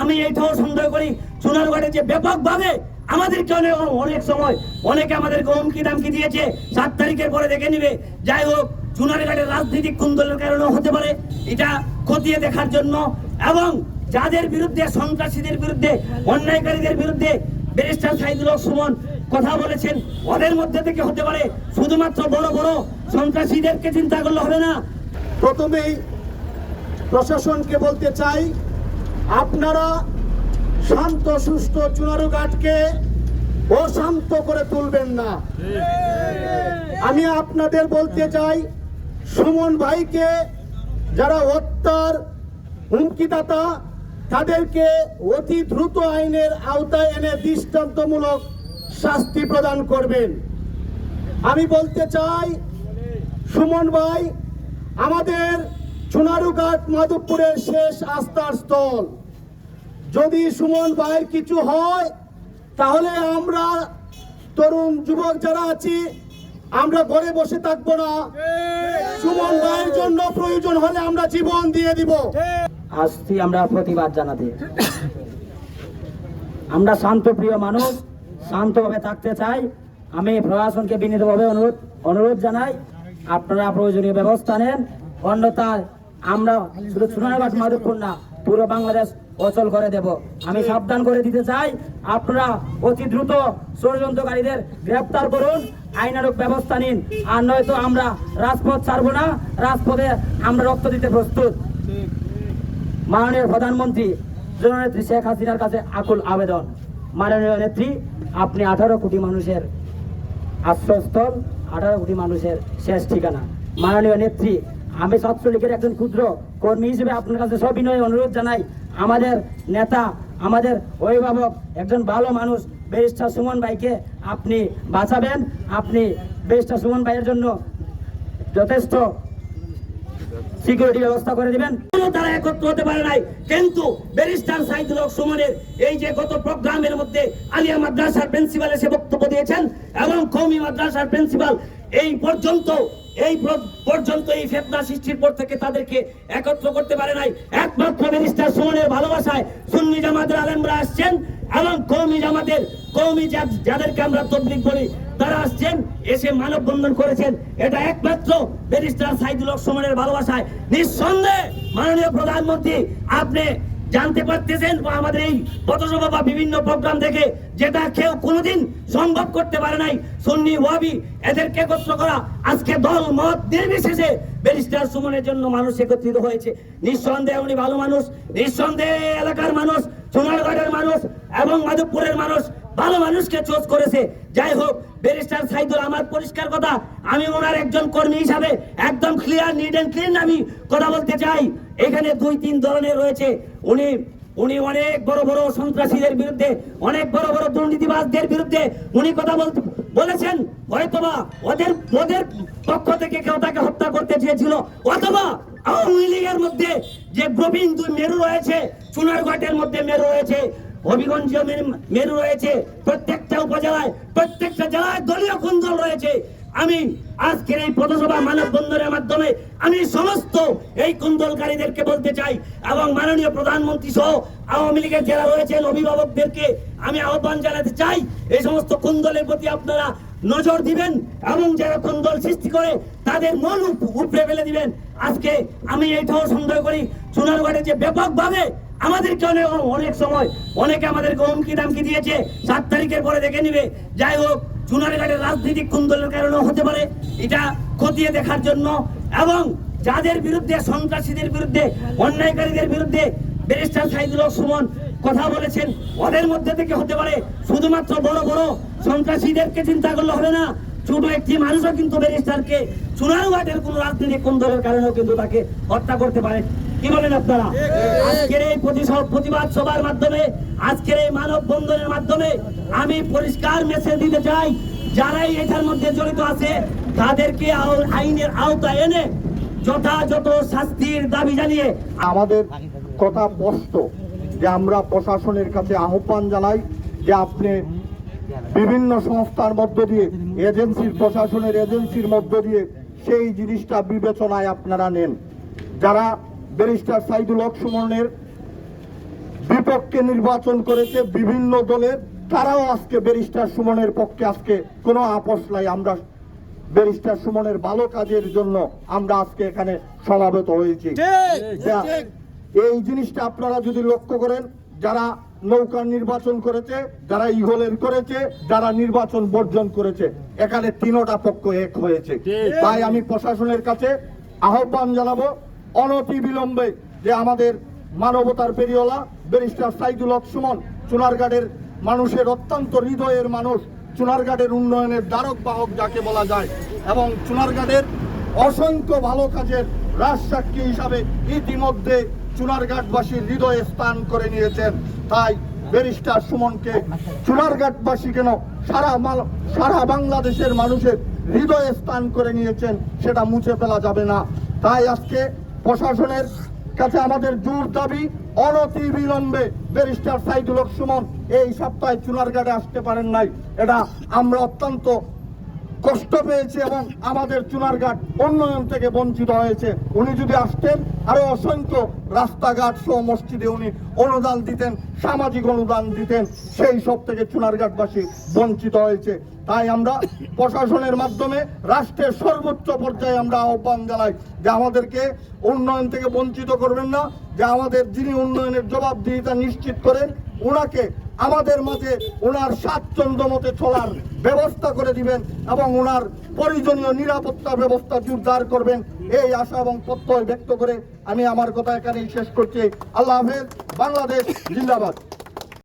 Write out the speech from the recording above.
আমি এইটাও সন্দেহ করি। সোনারগড়ে যে ব্যাপকভাবে আমাদেরকে অনেক অনেক সময় অনেকে আমাদেরকে হুমকি দামকি দিয়েছে। সাত তারিখের পরে দেখে নিবে। যাই হোক চুনারঘাটের রাজনৈতিক কুন্দলের কারণেও হতে পারে। এটা খতিয়ে দেখার জন্য এবং যাদের বিরুদ্ধে, সন্ত্রাসীদের বিরুদ্ধে, অন্যায়কারীদের বিরুদ্ধে ব্যারিস্টার সাইদুল সুমন কথা বলেছেন, ওদের মধ্যে থেকে হতে পারে। শুধুমাত্র বড় বড় সন্ত্রাসীদেরকে চিন্তা করলে হবে না। প্রথমেই প্রশাসনকে বলতে চাই আপনারা শান্ত, সুস্থ চুনারুঘাটকে অশান্ত করে তুলবেন না। আমি আপনাদের বলতে চাই, সুমন ভাইকে যারা হত্যার হুমকিদাতা, তাদেরকে অতি দ্রুত আইনের আওতায় এনে দৃষ্টান্তমূলক শাস্তি প্রদান করবেন। আমি বলতে চাই, সুমন ভাই, আমাদের সোনারুঘাট মাধবপুরের শেষ আস্থার স্থল। যদি সুমন ভাইয়ের কিছু হয়, তাহলে আমরা তরুণ যুবক যারা আছি, আমরা ঘরে বসে থাকব না। সুমন ভাইয়ের জন্য প্রয়োজন হলে আমরা জীবন দিয়ে দিব। আসছি আমরা প্রতিবাদ জানাতে। আমরা শান্তপ্রিয় মানুষ, শান্তভাবে থাকতে চাই। আমি প্রশাসনকে বিনীতভাবে অনুরোধ অনুরোধ জানাই, আপনারা প্রয়োজনীয় ব্যবস্থা নেন। অন্যথায় আমরা শুধু সোনারঘাট মাধবপুর না পুরো বাংলাদেশ অচল করে দেব। আমি সাবধান করে দিতে চাই। আপনারা অতি দ্রুত ষড়যন্ত্রকারীদের গ্রেপ্তার করুন আইনানুক ব্যবস্থা নিন। আর নয়তো আমরা রাজপথ ছাড়বো না রাজপথে আমরা রক্ত দিতে প্রস্তুত। মাননীয় প্রধানমন্ত্রী জননেত্রী শেখ হাসিনার কাছে আকুল আবেদন। মাননীয় নেত্রী আপনি আঠারো কোটি মানুষের আশ্রয়স্থল আঠারো কোটি মানুষের শেষ ঠিকানা। মাননীয় নেত্রী আমি ছাত্রলীগের একজন ক্ষুদ্র কর্মী হিসেবে আপনার কাছে সবিনয় অনুরোধ জানাই। আমাদের নেতা, আমাদের অভিভাবক, একজন ভালো মানুষ, ব্যারিস্টার সুমন ভাইকে আপনি বাঁচাবেন। আপনি ব্যারিস্টার সুমন ভাইয়ের জন্য যথেষ্ট সিকিউরিটি ব্যবস্থা করে দিবেন। তারা একত্র হতে পারে নাই, কিন্তু ব্যারিস্টার সাইদুল হক সুমনের এই যে গত প্রোগ্রামের মধ্যে আলিয়া মাদ্রাসার প্রিন্সিপাল এসে বক্তব্য দিয়েছেন, এবং কৌমি মাদ্রাসার প্রিন্সিপাল এই পর্যন্ত এই পর্যন্ত এই ফেতনা সৃষ্টির পর থেকে তাদেরকে একত্র করতে পারে নাই। একমাত্র ব্যারিস্টার সুমনের ভালোবাসায় সুন্নি জামাতের আলেমরা আসছেন এবং কৌমি জামাতের কৌমি যাদেরকে আমরা তবলিক বলি, তারা আসছেন, এসে মানববন্ধন করেছেন। এটা একমাত্র ব্যারিস্টার সাইদুল হক সুমনের ভালোবাসায়। নিঃসন্দেহে মাননীয় প্রধানমন্ত্রী, আপনি জানতে পারতেছেন বা আমাদের এই পথসভা বা বিভিন্ন প্রোগ্রাম দেখে যেটা কেউ কোনোদিন সম্ভব করতে পারে নাই, সুন্নি ওয়াবি এদেরকে একত্র করা। আজকে দল, মত নির্বিশেষে ব্যারিস্টার সুমনের জন্য মানুষ একত্রিত হয়েছে। নিঃসন্দেহে উনি ভালো মানুষ, নিঃসন্দেহে এলাকার মানুষ সোনারগড়ের মানুষ এবং মাধবপুরের মানুষ ভালো মানুষকে চোজ করেছে। যাই হোক, ব্যারিস্টার সাইদুল, আমার পরিষ্কার কথা, আমি ওনার একজন কর্মী হিসাবে একদম ক্লিয়ার নিট এন্ড ক্লিন আমি কথা বলতে চাই। এখানে দুই, তিন ধরনের রয়েছে। উনি উনি অনেক বড় বড় সন্ত্রাসীদের বিরুদ্ধে, অনেক বড় বড় দুর্নীতিবাজদের বিরুদ্ধে উনি কথা বলতে বলেছেন, হয়তোবা ওদের ওদের পক্ষ থেকে কেউ তাকে হত্যা করতে চেয়েছিল, অথবা আওয়ামী লীগের মধ্যে যে প্রবীণ দুই মেরু রয়েছে চুনারঘাটের মধ্যে মেরু রয়েছে হবিগঞ্জ মেরু রয়েছে, প্রত্যেকটা উপজেলায়, প্রত্যেকটা জেলায় দলীয় কুন্দল রয়েছে। আমি আজকের এই পথসভা মানববন্ধনের মাধ্যমে আমি সমস্ত এই কুন্দলকারীদেরকে বলতে চাই এবং মাননীয় প্রধানমন্ত্রী সহ আওয়ামী লীগের যারা রয়েছেন, অভিভাবকদেরকে আমি আহ্বান জানাতে চাই, এই সমস্ত কুন্দলের প্রতি আপনারা নজর দিবেন এবং যারা কুন্দল সৃষ্টি করে তাদের মন উপ- উপড়ে ফেলে দিবেন। আজকে আমি এইটাও সন্দেহ করি। সোনারগড়ে যে ব্যাপকভাবে আমাদেরকে অনেক অনেক সময় অনেকে আমাদেরকে হুমকি দামকি দিয়েছে, সাত তারিখের পরে দেখে নিবে। যাই হোক চুনারঘাটের রাজনৈতিক কুন্দলের কারণেও হতে পারে। এটা খতিয়ে দেখার জন্য এবং যাদের বিরুদ্ধে, সন্ত্রাসীদের বিরুদ্ধে, অন্যায়কারীদের বিরুদ্ধে ব্যারিস্টার সাইদুল সুমন কথা বলেছেন, ওদের মধ্যে থেকে হতে পারে শুধুমাত্র বড় বড় সন্ত্রাসীদেরকে চিন্তা করলে হবে না, ছোট একটি মানুষও কিন্তু ব্যারিস্টারকে চুনারঘাটের কোন রাজনৈতিক কুন্দলের কারণেও কিন্তু তাকে হত্যা করতে পারে। কি বলেন আপনারা? আজকের এই প্রতিবাদ সভার মাধ্যমে, আজকের এই মানব বন্ধনের মাধ্যমে আমি পরিষ্কার মেসেজ দিতে চাই, যারাই এটার মধ্যে জড়িত আছে, তাদেরকে আইনের আওতায় এনে যথাযথ শাস্তির দাবি জানিয়ে আমাদের কথা স্পষ্ট, যে আমরা প্রশাসনের কাছে আহ্বান জানাই যে আপনি বিভিন্ন সংস্থার মধ্য দিয়ে, এজেন্সির প্রশাসনের এজেন্সির মধ্য দিয়ে সেই জিনিসটা বিবেচনায় আপনারা নেন। যারা ব্যারিস্টার সাইদুল হক সুমনের বিপক্ষে নির্বাচন করেছে বিভিন্ন দলের। তারাও আজকে ব্যারিস্টার সুমনের পক্ষে আজকে কোনো আপোষ নাই। আমরা ব্যারিস্টার সুমনের ভালো কাজের জন্য আমরা আজকে এখানে সমাবেত হয়েছি। এই জিনিসটা আপনারা যদি লক্ষ্য করেন যারা নৌকার নির্বাচন করেছে যারা ইগলের করেছে যারা নির্বাচন বর্জন করেছে এখানে তিনোটা পক্ষ এক হয়েছে। তাই আমি প্রশাসনের কাছে আহ্বান জানাব অনতি বিলম্বে যে আমাদের মানবতার পেরিওলা ব্যারিস্টার সাইদুল হক সুমন চুনারঘাটের মানুষের অত্যন্ত হৃদয়ের মানুষ চুনারঘাটের উন্নয়নের দ্বারক বাহক যাকে বলা যায়, এবং চুনারঘাটের অসংখ্য ভালো কাজের রাজসাক্ষী হিসাবে ইতিমধ্যে চুনারঘাটবাসীর হৃদয়ে স্থান করে নিয়েছেন। তাই ব্যারিস্টার সুমনকে চুনারঘাটবাসী কেন সারা সারা বাংলাদেশের মানুষের হৃদয়ে স্থান করে নিয়েছেন, সেটা মুছে ফেলা যাবে না। তাই আজকে প্রশাসনের কাছে আমাদের জোর দাবি, অনতি বিলম্বে ব্যারিস্টার সাইদুল সুমন এই সপ্তাহে চুনারঘাটে আসতে পারেন নাই। এটা আমরা অত্যন্ত কষ্ট পেয়েছে এবং আমাদের চুনারঘাট উন্নয়ন থেকে বঞ্চিত হয়েছে। উনি যদি আসতেন, আরও অসংখ্য রাস্তাঘাট সহ মসজিদে উনি অনুদান দিতেন, সামাজিক অনুদান দিতেন, সেই সব থেকে চুনারঘাটবাসী বঞ্চিত হয়েছে। তাই আমরা প্রশাসনের মাধ্যমে রাষ্ট্রের সর্বোচ্চ পর্যায়ে আমরা আহ্বান জানাই যে আমাদেরকে উন্নয়ন থেকে বঞ্চিত করবেন না, যে আমাদের যিনি উন্নয়নের জবাবদিহিতা নিশ্চিত করেন ওনাকে আমাদের মাঝে ওনার স্বাচ্ছন্দ্য মতে চলার ব্যবস্থা করে দিবেন এবং ওনার প্রয়োজনীয় নিরাপত্তা ব্যবস্থা জোরদার করবেন। এই আশা এবং প্রত্যয় ব্যক্ত করে আমি আমার কথা এখানেই শেষ করছি। আল্লাহ হাফেজ, বাংলাদেশ জিন্দাবাদ।